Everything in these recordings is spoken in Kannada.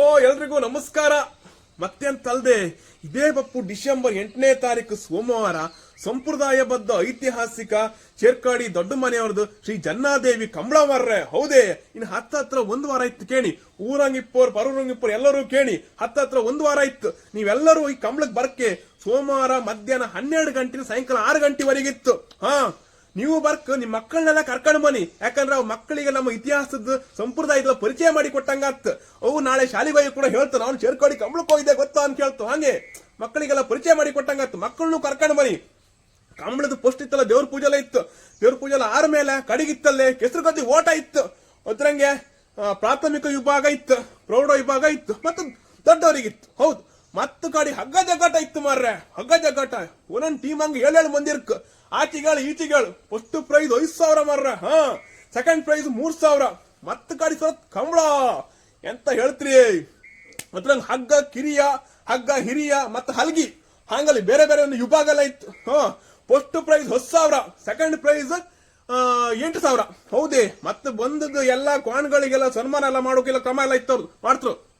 ಓ, ಎಲ್ರಿಗೂ ನಮಸ್ಕಾರ. ಮತ್ತೆಂತಲ್ದೆ, ಇದೇ ಬಪ್ಪು ಡಿಸೆಂಬರ್ ಎಂಟನೇ ತಾರೀಕು ಸೋಮವಾರ ಸಂಪ್ರದಾಯಬದ್ಧ ಐತಿಹಾಸಿಕ ಚೇರ್ಕಾಡಿ ದೊಡ್ಡ ಮನೆಯವ್ರದ್ದು ಶ್ರೀ ಜನ್ನಾದೇವಿ ಕಂಬಳವಾರ್ರೆ. ಹೌದೇ, ಇನ್ನು ಹತ್ತತ್ರ ಒಂದು ವಾರ ಇತ್ತು ಕೇಳಿ. ಊರಂಗಿಪ್ಪೋರ್, ಪರೂರಂಗಿಪ್ಪೋರ್ ಎಲ್ಲರೂ ಕೇಳಿ ಹತ್ತತ್ರ ಒಂದು ವಾರ ಇತ್ತು. ನೀವೆಲ್ಲರೂ ಈ ಕಂಬಳಕ್ಕೆ ಬರಕ್ಕೆ ಸೋಮವಾರ ಮಧ್ಯಾಹ್ನ ಹನ್ನೆರಡು ಗಂಟೆ ಸಾಯಂಕಾಲ ಆರು ಗಂಟೆವರೆಗಿತ್ತು. ಹಾ ನೀವು ಬರ್ಕ್, ನಿಮ್ ಮಕ್ಕಳನ್ನೆಲ್ಲ ಕರ್ಕೊಂಡು ಬನ್ನಿ. ಯಾಕಂದ್ರೆ ಅವ್ ಮಕ್ಕಳಿಗೆ ನಮ್ಮ ಇತಿಹಾಸದ ಸಂಪ್ರದಾಯದ ಪರಿಚಯ ಮಾಡಿ ಕೊಟ್ಟಂಗಾತ್. ಅವು ನಾಳೆ ಶಾಲೆಗೆ ಕೂಡ ಹೇಳ್ತು ಅವ್ನು ಸೇರ್ಕೊಡಿ, ಕಂಬಳಕ್ಕೆ ಹೋಗಿದ್ದೆ, ಗೊತ್ತಾ? ಅಂತ ಹೇಳ್ತು. ಹಾಗೆ ಮಕ್ಕಳಿಗೆಲ್ಲ ಪರಿಚಯ ಮಾಡಿ ಕೊಟ್ಟಂಗಾತ್. ಮಕ್ಕಳನ್ನು ಕರ್ಕೊಂಡು ಬನ್ನಿ. ಕಂಬಳದ ಪೋಸ್ಟ್ ಇತ್ತಲ್ಲ, ದೇವ್ರ ಪೂಜೆಲ್ಲ ಇತ್ತು. ದೇವ್ರ ಪೂಜೆಲ್ಲ ಆರ ಮೇಲೆ, ಕಡಿಗಿತ್ತಲ್ಲೇ ಕೆಸರು ಗದ್ದಿ ಓಟ ಇತ್ತು. ಅದ್ರಂಗೆ ಪ್ರಾಥಮಿಕ ವಿಭಾಗ ಇತ್ತು, ಪ್ರೌಢ ವಿಭಾಗ ಇತ್ತು, ಮತ್ತು ದೊಡ್ಡವರಿಗಿತ್ತು. ಹೌದು. ಮತ್ತು ಗಾಡಿ ಹಗ್ಗ ಜಗ್ಗಾಟ ಇತ್ತು ಮಾರ್ರೆ. ಹಗ್ಗ ಜಗ್ಗಾಟ ಒಂದೊಂದು ಟೀಮ್ ಹಂಗೆ ಏಳೇಳು ಮಂದಿ ಇರ್ಕ್. ಆಚಿಗಳು, ಈಚಿಗಳು. ಫಸ್ಟ್ ಪ್ರೈಸ್ ಐದ್ ಸಾವಿರ ಮಾರ್ರೆ. ಹಾ. ಸೆಕೆಂಡ್ ಪ್ರೈಸ್ ಮೂರ್ ಸಾವಿರ. ಮತ್ತೆ ಗಾಡಿ ಸ್ವಲ್ಪ ಕಂಬಳ. ಎಂತ ಹೇಳ್ತ್ರಿ? ಮತ್ತ ಹಗ್ಗ ಕಿರಿಯ, ಹಗ್ಗ ಹಿರಿಯ, ಮತ್ತು ಹಲ್ಗಿ. ಹಂಗಲ್ಲಿ ಬೇರೆ ಬೇರೆ ಒಂದು ವಿಭಾಗ ಎಲ್ಲ ಇತ್ತು. ಹಾ. ಫಸ್ಟ್ ಪ್ರೈಸ್ ಹತ್ತು ಸಾವಿರ. ಸೆಕೆಂಡ್ ಪ್ರೈಸ್ ಎಂಟು ಸಾವಿರ. ಹೌದೇ. ಮತ್ತೆ ಬಂದದ್ದು ಎಲ್ಲ ಕ್ವಾನ್ಗಳಿಗೆಲ್ಲ ಸನ್ಮಾನ ಎಲ್ಲ ಮಾಡೋಕೆಲ್ಲ ಕ್ರಮ ಎಲ್ಲ ಇತ್ತು ಮಾಡ್ತರು.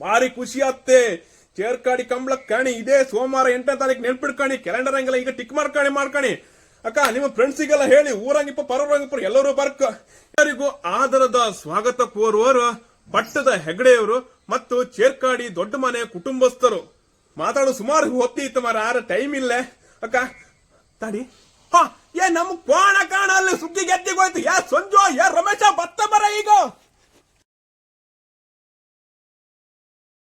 ಭಾರಿ ಖುಷಿ ಆತ್ತೆ. ಚೇರ್ಕಾಡಿ ಕಂಬಳ ಕಾಣಿ, ಇದೇ ಸೋಮವಾರ ಎಂಟನೇ ತಾರೀಕು ನೆನ್ಪಿಡ್ಕಾಣಿ ಕ್ಯಾಲೆಂಡರ್ ಹಂಗೆಲ್ಲ ಈಗ ಟಿಕ್ ಮಾಡ್ಕಾಣಿ ಮಾಡ್ಕಾಣಿ ಅಕ್ಕ, ನಿಮ್ಮ ಫ್ರೆಂಡ್ಸಿಗೆಲ್ಲ ಹೇಳಿ ಊರಂಗಿಪ್ಪ ಪರವರಂಗಿಪ್ಪ, ಎಲ್ಲರೂ ಬರ್ಕ. ಎಲ್ಲರಿಗೂ ಆದರದ ಸ್ವಾಗತ ಕೋರುವರು ಪಟ್ಟದ ಹೆಗಡೆಯವರು ಮತ್ತು ಚೇರ್ಕಾಡಿ ದೊಡ್ಡ ಮನೆ ಕುಟುಂಬಸ್ಥರು. ಮಾತಾಡೋ ಸುಮಾರು ಹೊತ್ತಿತ್ತು ಮಾರ ಯಾರ ಟೈಮ್ ಇಲ್ಲ. ಅಕ್ಕ, ತಡಿ. ಹಾ, ಏ, ನಮ್ ಕೋಣ ಕಾಣ ಅಲ್ಲಿ ಸುಗ್ಗಿ ಗೆದ್ದಿಗೋಯ್ತು ಯಾ ಸಂಜು ಯಾ ರಮೇಶ ಬತ್ತ ಬರ ಈಗ.